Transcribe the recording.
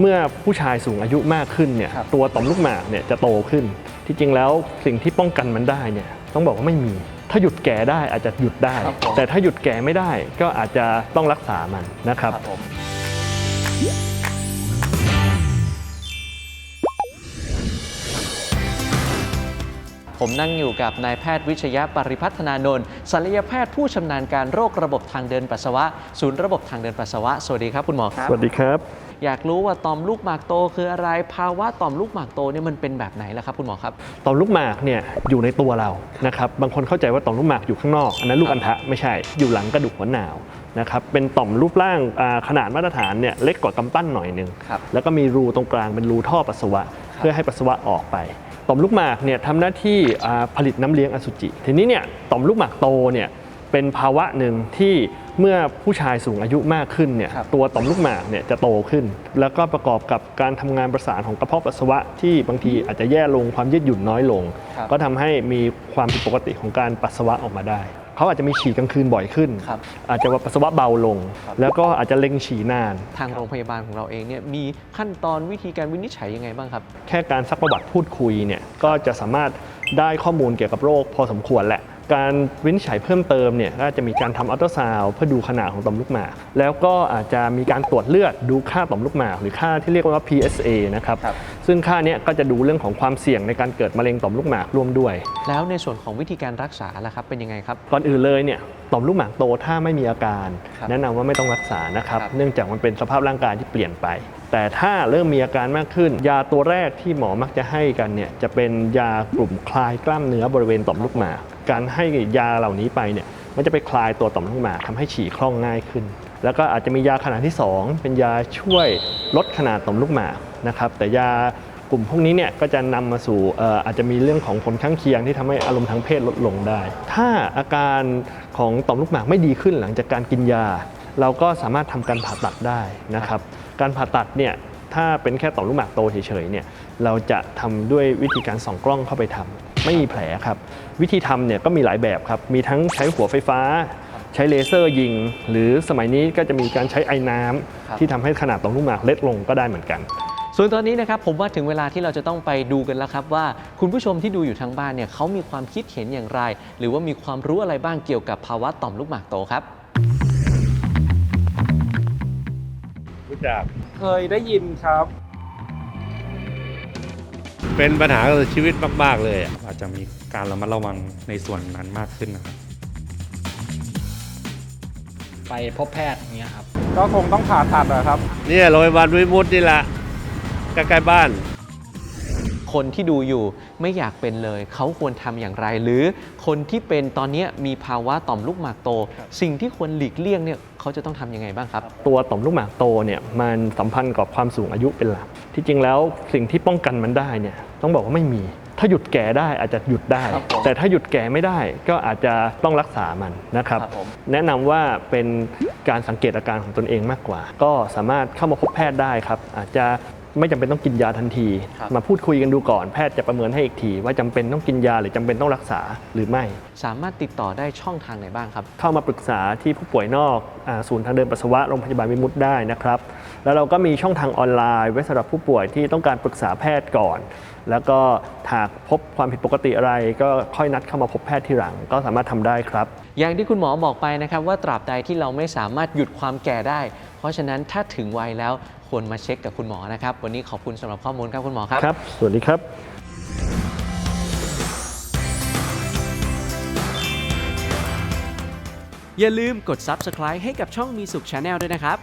เมื่อผู้ชายสูงอายุมากขึ้นเนี่ยครับตัวต่อมลูกหมากเนี่ยจะโตขึ้น ที่จริงแล้วสิ่งที่ป้องกันมันได้เนี่ยต้องบอกว่าไม่มี ถ้าหยุดแก่ได้อาจจะหยุดได้ครับผมแต่ถ้าหยุดแก่ไม่ได้ก็อาจจะต้องรักษามันนะครับผมผมนั่งอยู่กับนายแพทย์วิชยะปริพัฒนานนท์ศัลยแพทย์ผู้ชำนาญการโรคระบบทางเดินปัสสาวะ ศูนย์ระบบทางเดินปัสสาวะ สวัสดีครับคุณหมอครับ สวัสดีครับ อยากรู้ว่าต่อมลูกหมากโตคืออะไร ภาวะต่อมลูกหมากโตเนี่ยมันเป็นแบบไหนล่ะครับคุณหมอครับ ต่อมลูกหมากเนี่ยอยู่ในตัวเรานะครับบางคนเข้าใจว่าต่อมลูกหมากอยู่ข้างนอกอันนั้นลูกอัณฑะไม่ใช่อยู่หลังกระดูกหัวหนาวนะครับเป็นต่อมรูปร่างอ่าขนาดมาตรฐานเนี่ยเล็กกว่ากำปั้นหน่อยหนึงครับแล้วก็มีรูตรงกลางเป็นรูท่อปัสสาวะ เพื่อให้ปัสสาวะออกไปต่อมลูกหมากเนี่ยทำหน้าที่อ่าผลิตน้ำเลี้ยงอสุจิ ทีนี้เนี่ยต่อมลูกหมากโตเนี่ย เป็นภาวะหนึ่งที่เมื่อผู้ชายสูงอายุมากขึ้นเนี่ยครับตัวต่อมลูกหมากเนี่ยจะโตขึ้น แล้วก็ประกอบกับการทำงานประสานของกระเพาะปัสสาวะที่บางทีอาจจะแย่ลงความยืดหยุ่นน้อยลงครับก็ทำให้มีความผิดปกติของการปัสสาวะออกมาได้เขาอาจจะมีฉี่กลางคืนบ่อยขึ้นครับอาจจะว่าปัสสาวะเบาลงครับแล้วก็อาจจะเล็งฉี่นาน ทางโรงพยาบาลของเราเองเนี่ยมีขั้นตอนวิธีการวินิจฉัยยังไงบ้างครับ แค่การซักประวัติพูดคุยเนี่ยก็จะสามารถได้ข้อมูลเกี่ยวกับโรคพอสมควรแหละ การวินิจฉัยเพิ่มเติมเนี่ยก็จะมีการทำอัลตราซาวด์เพื่อดูขนาดของต่อมลูกหมาก แล้วก็อาจจะมีการตรวจเลือดดูค่าต่อมลูกหมาก หรือค่าที่เรียกว่า PSA นะครับครับ ซึ่งค่าเนี้ยก็จะดูเรื่องของความเสี่ยงในการเกิดมะเร็งต่อมลูกหมากร่วมด้วย แล้วในส่วนของวิธีการรักษาล่ะครับเป็นยังไงครับ ก่อนอื่นเลยเนี่ยต่อมลูกหมากโตถ้าไม่มีอาการ ครับแนะนำว่าไม่ต้องรักษานะครับ ครับ เนื่องจากมันเป็นสภาพร่างกายที่เปลี่ยนไป แต่ถ้าเริ่มมีอาการมากขึ้น ยาตัวแรกที่หมอมักจะให้กันเนี่ยจะเป็นยากลุ่มคลายกล้ามเนื้อบริเวณต่อมลูกหมาก การให้ยาเหล่านี้ไปเนี่ยมันจะไปคลายตัวต่อมลูกหมากทำให้ฉี่คล่องง่ายขึ้น แล้วก็อาจจะมียาขนาดที่ 2 เป็นยาช่วยลดขนาดต่อมลูกหมากนะครับแต่ยากลุ่มพวกนี้เนี่ยก็จะนำมาสู่เอ่ออาจจะมีเรื่องของผลข้างเคียงที่ทำให้อารมณ์ทางเพศลดลงได้ ถ้าอาการของต่อมลูกหมากไม่ดีขึ้นหลังจากการกินยา เราก็สามารถทำการผ่าตัดได้นะครับการผ่าตัดเนี่ยถ้าเป็นแค่ต่อมลูกหมากโตเฉยๆเนี่ยเราจะทำด้วยวิธีการส่องกล้องเข้าไปทำ ไม่มีแผลครับ วิธีทำเนี่ยก็มีหลายแบบครับ มีทั้งใช้หัวไฟฟ้า ใช้เลเซอร์ยิง หรือสมัยนี้ก็จะมีการใช้ไอ้น้ำครับที่ทำให้ขนาดต่อมลูกหมากเล็กลงก็ได้เหมือนกันส่วนตอนนี้นะครับผมว่าถึงเวลาที่เราจะต้องไปดูกันแล้วครับว่าคุณผู้ชมที่ดูอยู่ทางบ้านเนี่ยเขามีความคิดเห็นอย่างไร หรือว่ามีความรู้อะไรบ้างเกี่ยวกับภาวะต่อมลูกหมากโตครับ รู้จักเคยได้ยินครับ เป็นปัญหากับชีวิตมาก ๆ เลยอะอาจจะมีการระมัดระวังในส่วนนั้นมากขึ้นนะครับไปพบแพทย์อย่างเงี้ยครับ ก็คงต้องผ่าตัดอะครับ เนี่ยโรงพยาบาลวิมุตนี่แหละใกล้ๆบ้าน คนที่ดูอยู่ไม่อยากเป็นเลย เขาควรทำอย่างไร หรือคนที่เป็นตอนเนี้ยมีภาวะต่อมลูกหมากโต สิ่งที่ควรหลีกเลี่ยงเนี่ยเขาจะต้องทำยังไงบ้างครับ ตัวต่อมลูกหมากโตเนี่ยมันสัมพันธ์กับความสูงอายุเป็นหลักที่จริงแล้วสิ่งที่ป้องกันมันได้เนี่ยต้องบอกว่าไม่มีถ้าหยุดแก่ได้อาจจะหยุดได้ครับผมแต่ถ้าหยุดแก่ไม่ได้ก็อาจจะต้องรักษามันนะครับครับผมแนะนำว่าเป็นการสังเกตอาการของตนเองมากกว่า ก็สามารถเข้ามาพบแพทย์ได้ครับ อาจจะ ไม่จำเป็นต้องกินยาทันที ครับ มาพูดคุยกันดูก่อนแพทย์จะประเมินให้อีกที ว่าจำเป็นต้องกินยาหรือจำเป็นต้องรักษาหรือไม่ สามารถติดต่อได้ช่องทางไหนบ้างครับ เข้ามาปรึกษาที่ผู้ป่วยนอกอาศูนย์ทางเดินปัสสาวะโรงพยาบาลวิมุตได้นะครับ แล้วเราก็มีช่องทางออนไลน์ไว้สำหรับผู้ป่วยที่ต้องการปรึกษาแพทย์ก่อน แล้วก็หากพบความผิดปกติอะไรก็ค่อยนัดเข้ามาพบแพทย์ทีหลัง ก็สามารถทำได้ครับ อย่างที่คุณหมอบอกไปนะครับว่าตราบใดที่เราไม่สามารถหยุดความแก่ได้ เพราะฉะนั้นถ้าถึงวัยแล้วควรมาเช็คกับคุณหมอนะครับ วันนี้ขอบคุณสำหรับข้อมูลครับคุณหมอครับครับ สวัสดีครับอย่าลืมกด Subscribe ให้กับช่องมีสุข Channel ด้วยนะครับ